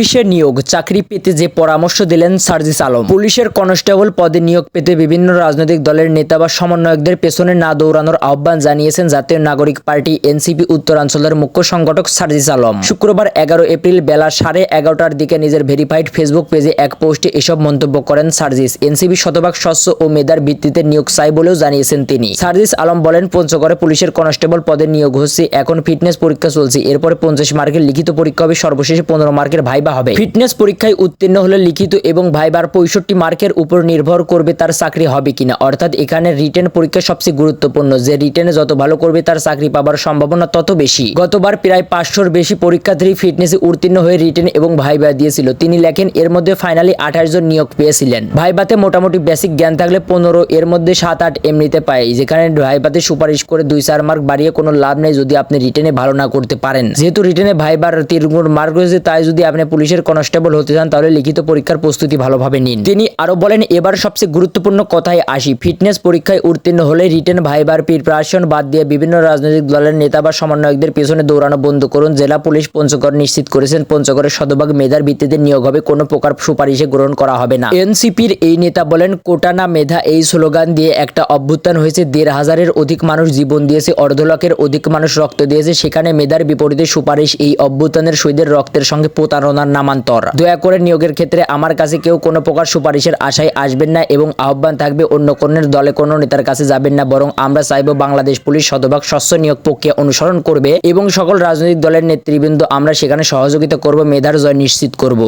পুলিশের নিয়োগ, চাকরি পেতে যে পরামর্শ দিলেন সার্জিস আলম। পুলিশের কনস্টেবল পদে নিয়োগ পেতে বিভিন্ন রাজনৈতিক দলের নেতা বা সমন্বয়কদের পেছনে না দৌড়ানোর আহ্বান জানিয়েছেন জাতীয় নাগরিক পার্টি এনসিপি উত্তরাঞ্চলের মুখ্য সংগঠক সার্জিস আলম। শুক্রবার এগারো এপ্রিল বেলা সাড়ে এগারোটার দিকে নিজের ভেরিফাইড ফেসবুক পেজে এক পোস্টে এসব মন্তব্য করেন সার্জিস। এনসিপি শতভাগ স্বচ্ছ ও মেধার ভিত্তিতে নিয়োগ চাই বলেও জানিয়েছেন তিনি। সার্জিস আলম বলেন, পঞ্চগড়ে পুলিশের কনস্টেবল পদে নিয়োগ হচ্ছে, এখন ফিটনেস পরীক্ষা চলছে। এরপরে পঞ্চাশ মার্কের লিখিত পরীক্ষা হবে, সর্বশেষে পনেরো মার্কের ভাইবা হবে। ফিটনেস পরীক্ষায় উত্তীর্ণ হলে লিখিত এবং ভাইবার পঁয়ষট্টি মার্কের উপর নির্ভর করবে তার চাকরি হবে কিনা। অর্থাৎ এখানে রিটেন পরীক্ষা সবচেয়ে গুরুত্বপূর্ণ। যে রিটেনে যত ভালো করবে তার চাকরি পাবার সম্ভাবনা তত বেশি। গতবার প্রায় পাঁচশোর বেশি পরীক্ষার্থী ফিটনেসে উত্তীর্ণ হয়ে রিটেন এবং ভাইবা দিয়েছিল। তিনি লেখেন, এর মধ্যে ফাইনালি আঠাশ জন নিয়োগ পেয়েছিলেন। ভাইবাতে মোটামুটি বেসিক জ্ঞান থাকলে পনেরো, এর মধ্যে সাত, আট এমনিতে পাই যেখানে ভাইবাতে সুপারিশ করে দুই, চার মার্ক বাড়িয়ে কোনো লাভ নেই যদি আপনি রিটেনে ভালো না করতে পারেন। যেহেতু রিটেনে ভাইবার তিনগুণ মার্ক রয়েছে, তাই যদি আপনি পুলিশের কনস্টেবল হতে চান, তাহলে লিখিত পরীক্ষার প্রস্তুতি ভালোভাবে নিন। তিনি আরও বলেন, এবার সবচেয়ে গুরুত্বপূর্ণ কথায় আসি। ফিটনেস পরীক্ষায় উত্তীর্ণ হলে রিটেন ভাইবার প্রিপারেশন বাদ দিয়ে বিভিন্ন রাজনৈতিক দলের নেতা বা সমন্বয়কদের পেছনে দৌড়ানো বন্ধ করুন। জেলা পুলিশ পঞ্চগড় নিশ্চিত করেছেন, পঞ্চগড়ের শতভাগ মেধার ভিত্তিতে নিয়োগ হবে। কোনো প্রকার সুপারিশে গ্রহণ করা হবে না। এনসিপির এই নেতা বলেন, কোটা না মেধা এই স্লোগান দিয়ে একটা অভ্যুত্থান হয়েছে। দেড় হাজারের অধিক মানুষ জীবন দিয়েছে অর্ধ লাখের অধিক মানুষ রক্ত দিয়েছে। সেখানে মেধার বিপরীতে সুপারিশ এই অভ্যুত্থানের শহীদের রক্তের সঙ্গে প্রতারণার নামান্তর। দয়া করে নিয়োগের ক্ষেত্রে আমার কাছে কেউ কোনো প্রকার সুপারিশের আশায় আসবেন না এবং আহ্বান থাকবে অন্য কোনের দলে কোনো নেতার কাছে যাবেন না, বরং আমরা চাইব বাংলাদেশ পুলিশ শতভাগ স্বচ্ছ নিয়োগ প্রক্রিয়া অনুসরণ করবে এবং সকল রাজনৈতিক দলের নেতৃবৃন্দ আমরা সেখানে সহযোগিতা করব, মেধার জয় নিশ্চিত করব।